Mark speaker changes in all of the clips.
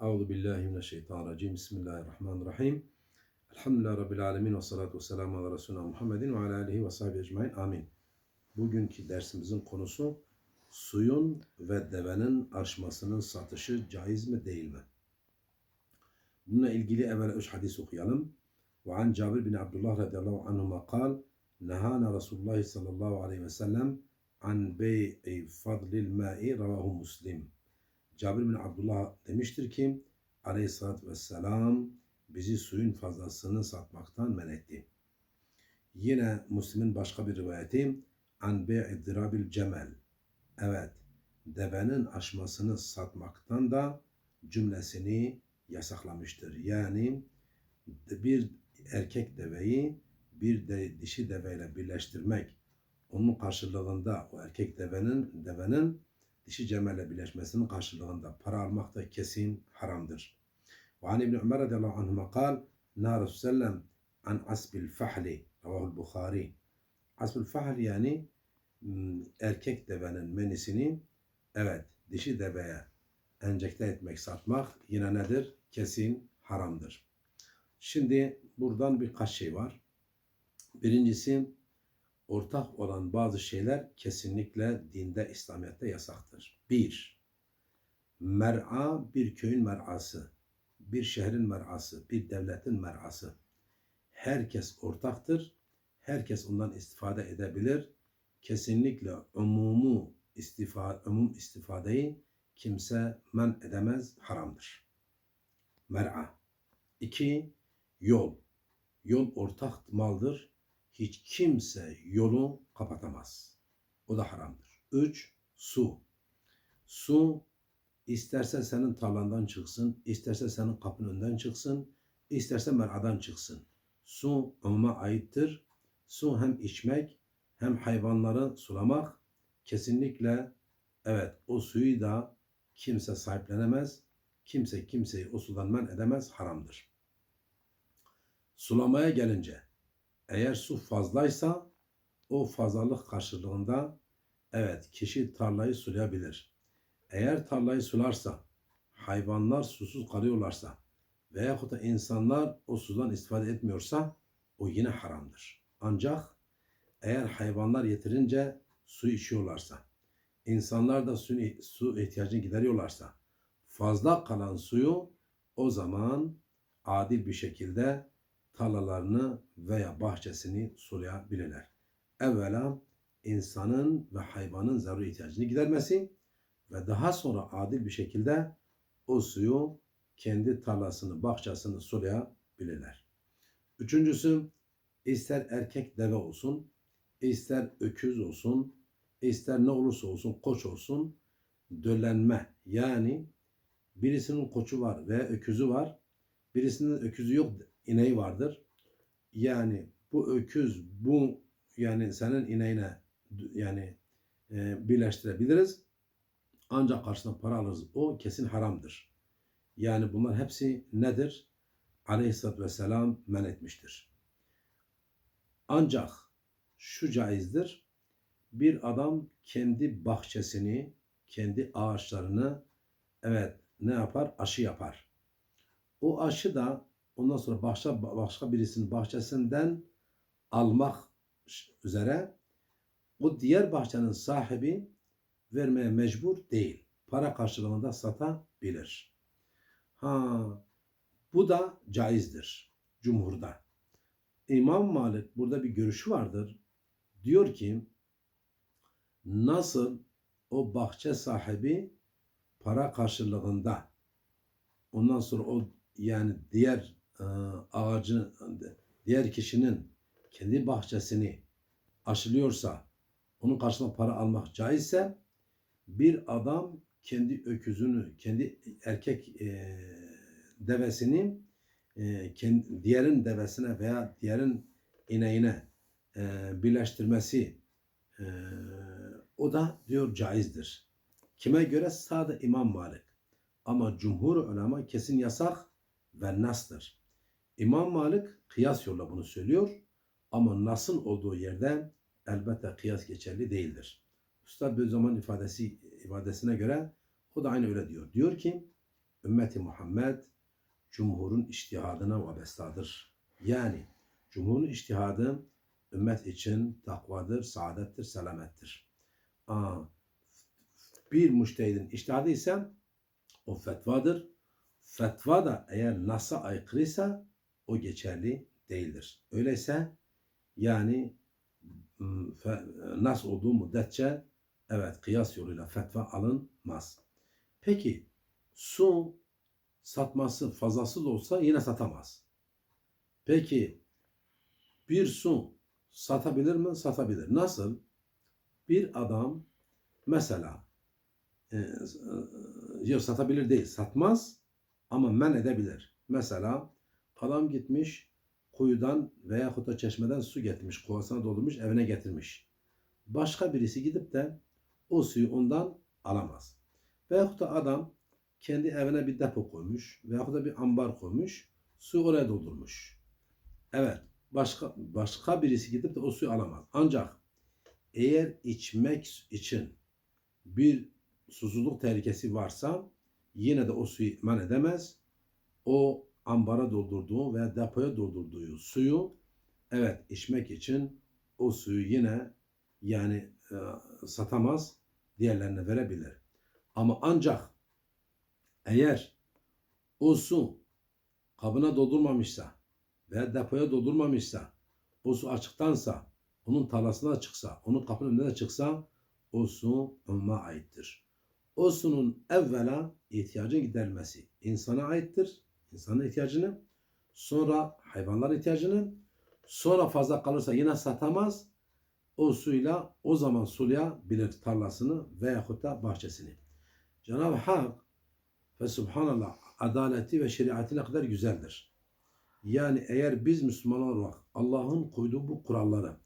Speaker 1: Euzu billahi mineşşeytanirracim. Bismillahirrahmanirrahim. Elhamdülillahi Rabbil alemin ve salatu ve selamu ala Resulina Muhammedin ve ala alihi ve sahbihi ecmain. Amin. Bugünkü dersimizin konusu suyun ve devenin aşmasının satışı caiz mi değil mi? Bununla ilgili evvel üç hadis okuyalım. Ve an Cabir bin Abdullah radıyallahu anhuma kal Nehana Resulullah sallallahu aleyhi ve sellem an bey'i fadlil ma'i ravahu muslim. Cabir bin Abdullah demiştir ki aleyhissalatü vesselam bizi suyun fazlasını satmaktan men etti. Yine Müslim'in başka bir rivayeti an bey'i dirabil cemel. Evet, devenin aşmasını satmaktan da cümlesini yasaklamıştır. Yani bir erkek deveyi bir de dişi deveyle birleştirmek, onun karşılığında o erkek devenin devenin dişi cemelle birleşmesinin karşılığında para almak da kesin haramdır. Ve an İbni Ömer radıyallahu anhuma kal, Na Resulullah an asbil fahli, ravahul Bukhari. Asbil fahl yani erkek devenin menisini evet dişi deveye enjekte etmek, satmak yine nedir? Kesin haramdır. Şimdi buradan birkaç şey var. Birincisi ortak olan bazı şeyler kesinlikle dinde, İslamiyet'te yasaktır. Bir, mer'a bir köyün mer'ası, bir şehrin mer'ası, bir devletin mer'ası. Herkes ortaktır, herkes ondan istifade edebilir. Kesinlikle umumu istifade, umum istifadeyi kimse men edemez, haramdır. Mer'a. İki, yol. Yol ortak maldır hiç kimse yolu kapatamaz. O da haramdır. 3. Su. Su isterse senin tarlandan çıksın, isterse senin kapının önünden çıksın, isterse meradan çıksın. Su umuma aittir. Su hem içmek hem hayvanları sulamak kesinlikle evet o suyu da kimse sahiplenemez. Kimse kimseyi o sudan men edemez haramdır. Sulamaya gelince eğer su fazlaysa o fazlalık karşılığında evet kişi tarlayı sulayabilir. Eğer tarlayı sularsa hayvanlar susuz kalıyorlarsa veyahut da insanlar o sudan istifade etmiyorsa o yine haramdır. Ancak eğer hayvanlar yeterince su içiyorlarsa, insanlar da su, su ihtiyacını gideriyorlarsa, fazla kalan suyu o zaman adil bir şekilde tarlalarını veya bahçesini sulayabilirler. Evvela insanın ve hayvanın zaruri ihtiyacını gidermesi ve daha sonra adil bir şekilde o suyu kendi tarlasını, bahçesini sulayabilirler. Üçüncüsü ister erkek deve olsun, ister öküz olsun, ister ne olursa olsun, koç olsun, döllenme yani birisinin koçu var veya öküzü var, birisinin öküzü yok ineği vardır. Yani bu öküz bu yani senin ineğine yani e, birleştirebiliriz. Ancak karşına para alırız. O kesin haramdır. Yani bunlar hepsi nedir? Aleyhisselatü Vesselam men etmiştir. Ancak şu caizdir. Bir adam kendi bahçesini, kendi ağaçlarını evet ne yapar? Aşı yapar. O aşı da ondan sonra başka, başka birisinin bahçesinden almak üzere o diğer bahçenin sahibi vermeye mecbur değil. Para karşılığında satabilir. Ha, bu da caizdir cumhurda. İmam Malik burada bir görüşü vardır. Diyor ki nasıl o bahçe sahibi para karşılığında ondan sonra o yani diğer ağacı diğer kişinin kendi bahçesini aşılıyorsa onun karşılığında para almak caizse bir adam kendi öküzünü, kendi erkek e, devesini e, kendi, diğerin devesine veya diğerin ineğine e, birleştirmesi e, o da diyor caizdir. Kime göre? Sade İmam Malik. Ama cumhur ulema kesin yasak ve nastır. İmam Malik kıyas yolla bunu söylüyor ama nasıl olduğu yerde elbette kıyas geçerli değildir. Üstad zaman ifadesi ifadesine göre o da aynı öyle diyor. Diyor ki ümmeti Muhammed cumhurun iştihadına vabestadır. Yani cumhurun iştihadı ümmet için takvadır, saadettir, selamettir. Aa, bir müştehidin iştihadı ise o fetvadır. Fetva da eğer Nas'a aykırıysa o geçerli değildir. Öyleyse yani Nas olduğu müddetçe evet kıyas yoluyla fetva alınmaz. Peki su satması fazlası da olsa yine satamaz. Peki bir su satabilir mi? Satabilir. Nasıl? Bir adam mesela e, e, satabilir değil, satmaz ama men edebilir. Mesela adam gitmiş kuyudan veya da çeşmeden su getirmiş, kovasına doldurmuş, evine getirmiş. Başka birisi gidip de o suyu ondan alamaz. Veyahut da adam kendi evine bir depo koymuş veyahut da bir ambar koymuş, suyu oraya doldurmuş. Evet, başka başka birisi gidip de o suyu alamaz. Ancak eğer içmek için bir susuzluk tehlikesi varsa yine de o suyu iman edemez. O ambara doldurduğu veya depoya doldurduğu suyu evet içmek için o suyu yine yani e, satamaz diğerlerine verebilir. Ama ancak eğer o su kabına doldurmamışsa veya depoya doldurmamışsa o su açıktansa onun tarlasına çıksa onun kapının önüne çıksa o su ona aittir. O sunun evvela ihtiyacın giderilmesi insana aittir. İnsanın ihtiyacını sonra hayvanların ihtiyacını sonra fazla kalırsa yine satamaz. O suyla o zaman sulayabilir tarlasını veyahut da bahçesini. Cenab-ı Hak ve Subhanallah adaleti ve şeriatı ne kadar güzeldir. Yani eğer biz Müslümanlar olarak Allah'ın koyduğu bu kuralları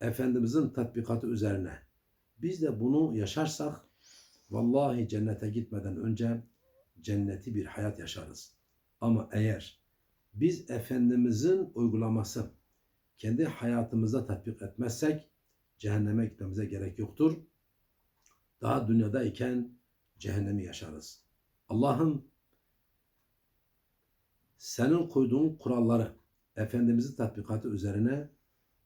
Speaker 1: Efendimizin tatbikatı üzerine biz de bunu yaşarsak vallahi cennete gitmeden önce cenneti bir hayat yaşarız. Ama eğer biz Efendimizin uygulaması kendi hayatımıza tatbik etmezsek cehenneme gitmemize gerek yoktur. Daha dünyadayken cehennemi yaşarız. Allah'ım senin koyduğun kuralları Efendimizin tatbikatı üzerine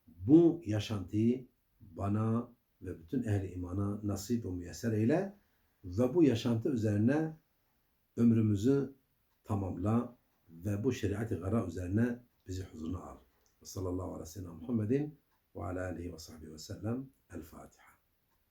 Speaker 1: bu yaşantıyı bana ve bütün ehli imana nasip ve müyesser eyle ve bu yaşantı üzerine ömrümüzü tamamla ve bu şeriat-ı gara üzerine bizi huzuruna al. Sallallahu aleyhi ve sellem Muhammedin ve ala alihi ve sahbihi ve sellem. El Fatiha.